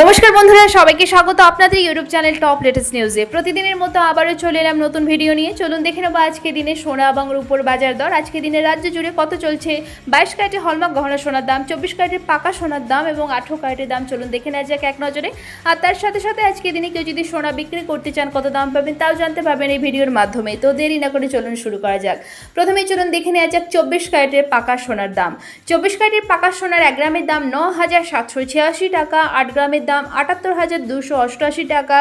নমস্কার বন্ধুরা, সবাইকে স্বাগত আপনাদের ইউটিউব চ্যানেল টপ লেটেস্ট নিউজে। প্রতিদিনের মতো আবারও চলে এলাম নতুন ভিডিও নিয়ে। চলুন দেখে নেব আজকে দিনে সোনা এবং রূপোর বাজার দর। আজকে দিনে রাজ্য জুড়ে কত চলছে? বাইশ ক্যারেটের হলমার্ক গহনা সোনার দাম, চব্বিশ ক্যারেটের পাকা সোনার দাম এবং আঠেরো ক্যারেটের দাম। চলুন দেখে নেওয়া যাক এক নজরে। আর তার সাথে সাথে আজকে দিনে কেউ যদি সোনা বিক্রি করতে চান, কত দাম পাবেন তাও জানতে পারবেন এই ভিডিওর মাধ্যমে। তো দেরি না করে চলুন শুরু করা যাক। প্রথমেই চলুন দেখে নেওয়া যাক চব্বিশ ক্যারেটের পাকা সোনার দাম। চব্বিশ ক্যারেটের পাকা সোনার এক গ্রামের দাম ন হাজার সাতশো ছিয়াশি টাকা, আট গ্রামের দাম আটাত্তর হাজার দুশো অষ্টআশি টাকা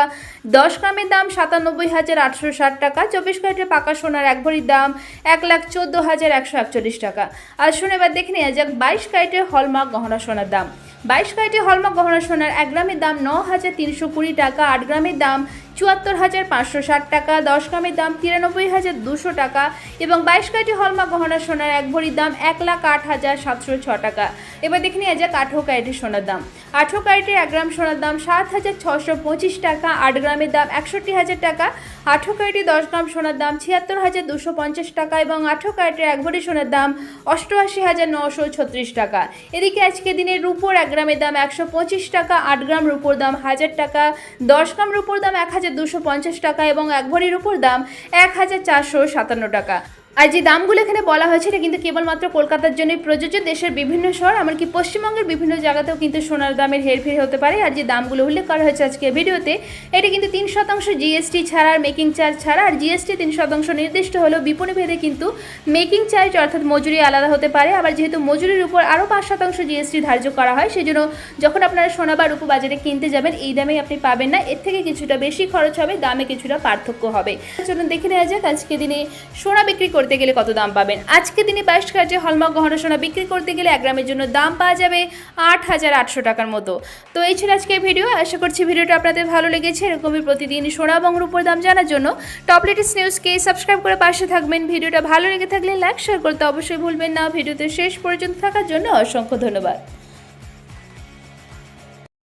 দশ গ্রামের দাম সাতানব্বই হাজার আটশো ষাট টাকা, চব্বিশ ক্যারেটের পাকা সোনার এক ভরির দাম এক লাখ চোদ্দ হাজার একশো একচল্লিশ টাকা। আর শুনে এবার দেখে নেওয়া যাক বাইশ ক্যারেটের হলমার্ক গহনা সোনার দাম। বাইশ ক্যারেটের হলমার্ক গহনা সোনার এক গ্রামের দাম ন হাজার তিনশো কুড়ি টাকা, আট গ্রামের দাম চুয়াত্তর হাজার পাঁচশো ষাট টাকা দশ গ্রামের দাম তিরানব্বই হাজার দুশো টাকা এবং বাইশ কাটি হলমা গহনা সোনার এক ভরির দাম এক লাখ আট হাজার সাতশো ছ টাকা। এবার দেখে নিয়ে যাক আঠেরো ক্যারেটের সোনার দাম। আঠেরো ক্যারেটের এক গ্রাম সোনার দাম সাত হাজার ছশো পঁচিশ টাকা, আট গ্রামের দাম একষট্টি হাজার টাকা। আঠেরো ক্যারেটের দশ গ্রাম সোনার দাম ছিয়াত্তর হাজার দুশো পঞ্চাশ টাকা এবং আঠেরো ক্যারেটের এক ভরি সোনার দাম অষ্টআশি হাজার নশো ছত্রিশ টাকা। এদিকে আজকে দিনে রুপোর এক গ্রামের দাম একশো পঁচিশ টাকা, আট গ্রাম রুপোর দাম হাজার টাকা, দশ গ্রাম রুপোর দাম এক হাজার দুশো পঞ্চাশ টাকা এবং এক ভরির উপর দাম এক হাজার চারশো সাতান্ন টাকা। আর যে দামগুলো এখানে বলা হয়েছে, এটা কিন্তু কেবলমাত্র কলকাতার জন্যই প্রযোজ্য। দেশের বিভিন্ন শহর, এমনকি পশ্চিমবঙ্গের বিভিন্ন জায়গাতেও কিন্তু সোনার দামের হেরফের হতে পারে। আর যে দামগুলো উল্লেখ করা হয়েছে আজকে ভিডিওতে, এটা কিন্তু তিন শতাংশ জিএসটি ছাড়া আর মেকিং চার্জ ছাড়া। আর জিএসটি তিন শতাংশ নির্দিষ্ট হলেও বিপণী ভেদে কিন্তু মেকিং চার্জ অর্থাৎ মজুরি আলাদা হতে পারে। আবার যেহেতু মজুরির উপর আরও পাঁচ শতাংশ জিএসটি ধার্য করা হয় সেই জন্য যখন আপনারা সোনা বা রূপো বাজারে কিনতে যাবেন, এই দামেই আপনি পাবেন না। এর থেকে কিছুটা বেশি খরচ হবে, দামে কিছুটা পার্থক্য হবে। চলুন দেখে নেওয়া যাক, আজকে দিনে সোনা বিক্রি করতে গেলে কত দাম পাবেন? আজকে দিনে বাইশ কার্যে হলমার্ক গহনা সোনা বিক্রি করতে গেলে এক গ্রামের জন্য দাম পাওয়া যাবে আট হাজার আটশো টাকার মতো। তো এই ছিল আজকে ভিডিও। আশা করছি ভিডিওটা আপনাদের ভালো লেগেছে। এরকমই প্রতিদিন সোনা এবং রূপোর দাম জানার জন্য টপ লেটেস্ট নিউজকে সাবস্ক্রাইব করে পাশে থাকবেন। ভিডিওটা ভালো লেগে থাকলে লাইক, শেয়ার করতে অবশ্যই ভুলবেন না। ভিডিওতে শেষ পর্যন্ত থাকার জন্য অসংখ্য ধন্যবাদ।